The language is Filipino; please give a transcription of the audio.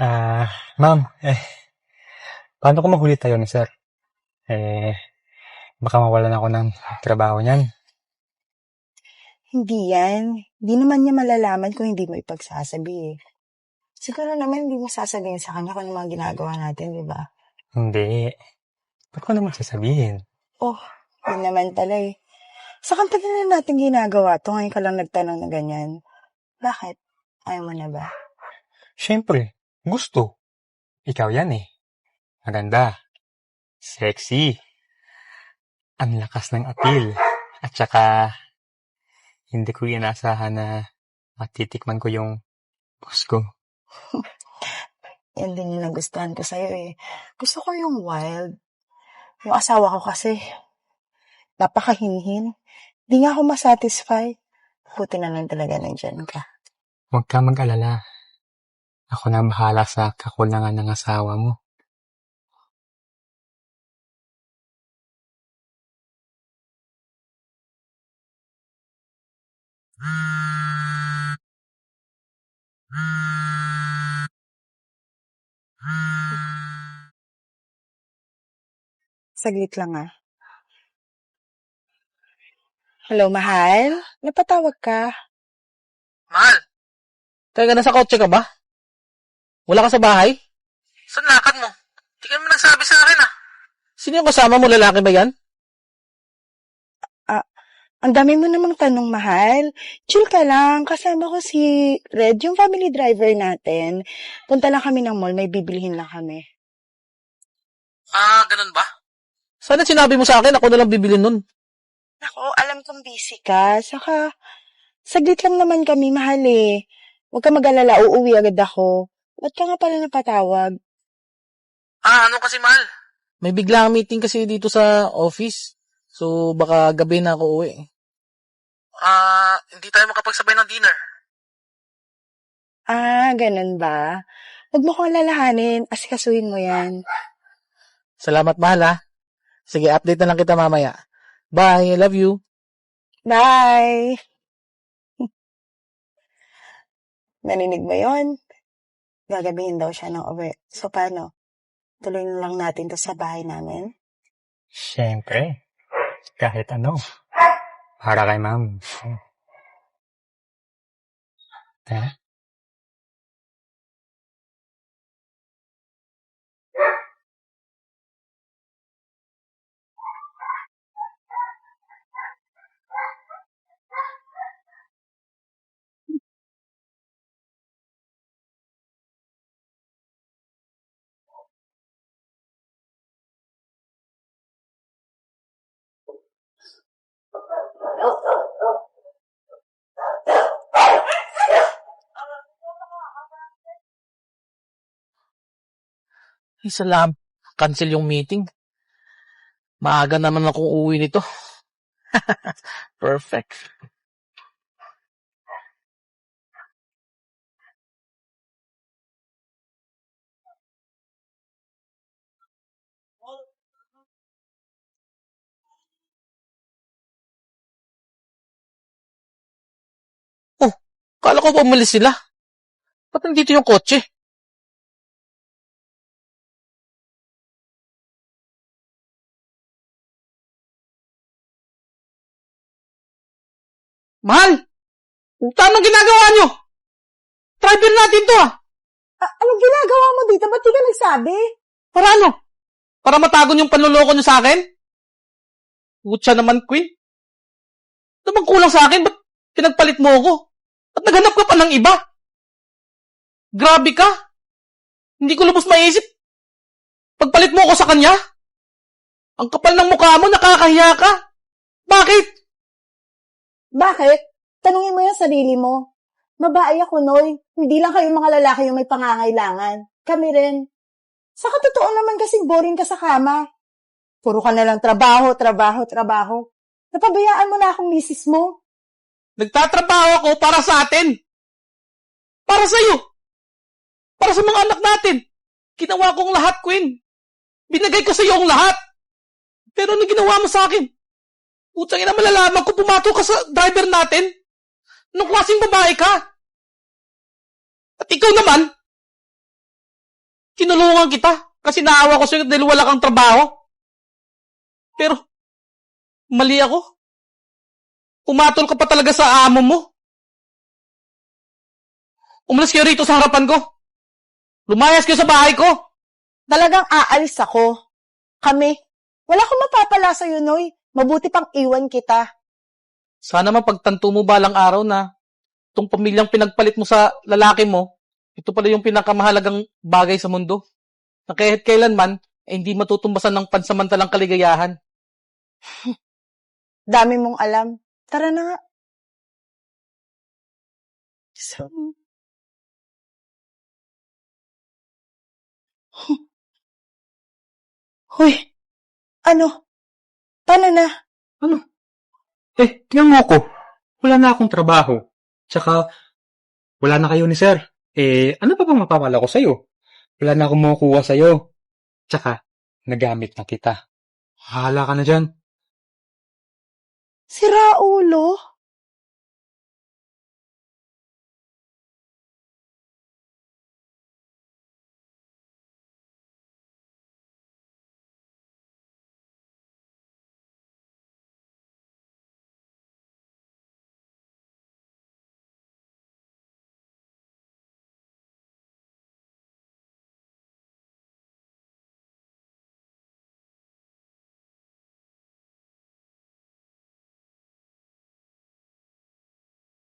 Ah, ma'am, eh, paano kung mahuli tayo ni sir? Eh, baka mawalan ako ng trabaho niyan. Hindi yan. Hindi naman niya malalaman kung hindi mo ipagsasabi eh. Siguro naman hindi mo sasabihin sa kanya kung ano mga ginagawa natin, di ba? Hindi. Ba't ko naman sasabihin? Oh, yun naman pala eh. Sa company na natin ginagawa to, ngayon ka lang nagtanong na ganyan. Bakit? Ayaw mo na ba? Siyempre, gusto. Ikaw yan eh. Maganda. Sexy. Ang lakas ng appeal. At saka, hindi ko inaasahan na matitikman ko yung boss ko. Yan din yung nagustuhan ko sa'yo eh. Gusto ko yung wild. Yung asawa ko kasi, napakahinhin. Di nga ako masatisfy. Buti na lang talaga nandyan ka. Huwag ka mag-alala. Ako na ang bahala sa kakulangan ng asawa mo. Saglit lang ah. Hello, mahal? Napatawag ka? Mahal, Teka, nasa kotse ka ba? Wala ka sa bahay? saan lakad mo? Di ka naman nagsabi sa akin ah. Sino yung kasama mo? Lalaki ba yan? Ang dami mo namang tanong, mahal. Chill ka lang. Kasama ko si Red, yung family driver natin. Punta lang kami ng mall. May bibilihin lang kami. Ah, ganun ba? Sana sinabi mo sa akin, ako na lang bibili nun. Ako, alam kong busy ka. Saka, saglit lang naman kami, mahal eh. Huwag ka mag-alala. Uuwi agad ako. Ba't ka nga pala napatawag? Ah, ano kasi mahal? May biglang meeting kasi dito sa office. So, baka gabi na ako uwi. Ah, hindi tayo makapagsabay ng dinner. Ah, ganun ba? Huwag mo kong lalahanin. Asikasuhin mo yan. Salamat, mahal ha. Sige, update na lang kita mamaya. Bye, I love you. Bye! Narinig mo yon? Gagabihin daw siya ng uwi. So, paano? Tuloy na lang natin to sa bahay namin? Siyempre. Kahit ano. Para kay ma'am. Eh? Ay, salam. Cancel yung meeting. Maaga naman akong uwi nito. Perfect. Kala ko ba umalis sila? Ba't nandito yung kotse? Mahal! Anong ginagawa nyo? Driver natin to ah! Ah, anong ginagawa mo dito? Ba't di ka nagsabi? Para ano? Para matago yung panluloko nyo sa akin? Utsa naman, Queen. Ano bang kulang sa akin? Ba't pinagpalit mo ako? At naghanap ka pa ng iba? Grabe ka! Hindi ko lubos maisip. Pagpalit mo ako sa kanya? Ang kapal ng mukha mo, nakakahiya ka. Bakit? Bakit? Tanungin mo yung sarili mo. Babae ako, Noy. Hindi lang kayo mga lalaki yung may pangangailangan. Kami rin. Sa katotoo naman kasing boring ka sa kama. Puro ka na lang trabaho, trabaho, trabaho. Napabayaan mo na akong misis mo. Nagtatrabaho ako para sa atin. Para sa'yo. Para sa mga anak natin. Ginawa kong lahat, Queen. Binagay ko sa iyo ang lahat. Pero ano ginawa mo sa akin? Putang ina, malalaman ko pumato ka sa driver natin. Anong klaseng babae ka? At ikaw naman, Tinulungan kita kasi naawa ko sa'yo dahil wala kang trabaho. Pero, mali ako. Pumatol ka pa talaga sa amo mo. Umalis kayo rito sa harapan ko. Lumayas kayo sa bahay ko. Talagang aalis ako. Kami. Wala akong mapapala sa'yo, Noy. Mabuti pang iwan kita. Sana mapagtanto mo balang araw na itong pamilyang pinagpalit mo sa lalaki mo, ito pala yung pinakamahalagang bagay sa mundo. Na kahit kailanman, eh, hindi matutumbasan ng pansamantalang kaligayahan. Dami mong alam. Tara na nga. So, Hoy, ano? Paano na? Eh, tingnan mo ako. Wala na akong trabaho. Tsaka, wala na kayo ni sir. Eh, ano pa bang mapapala ko sa'yo? Wala na akong makukuha sa'yo. Tsaka, nagamit na kita. Hala ka na dyan. Si Raulo?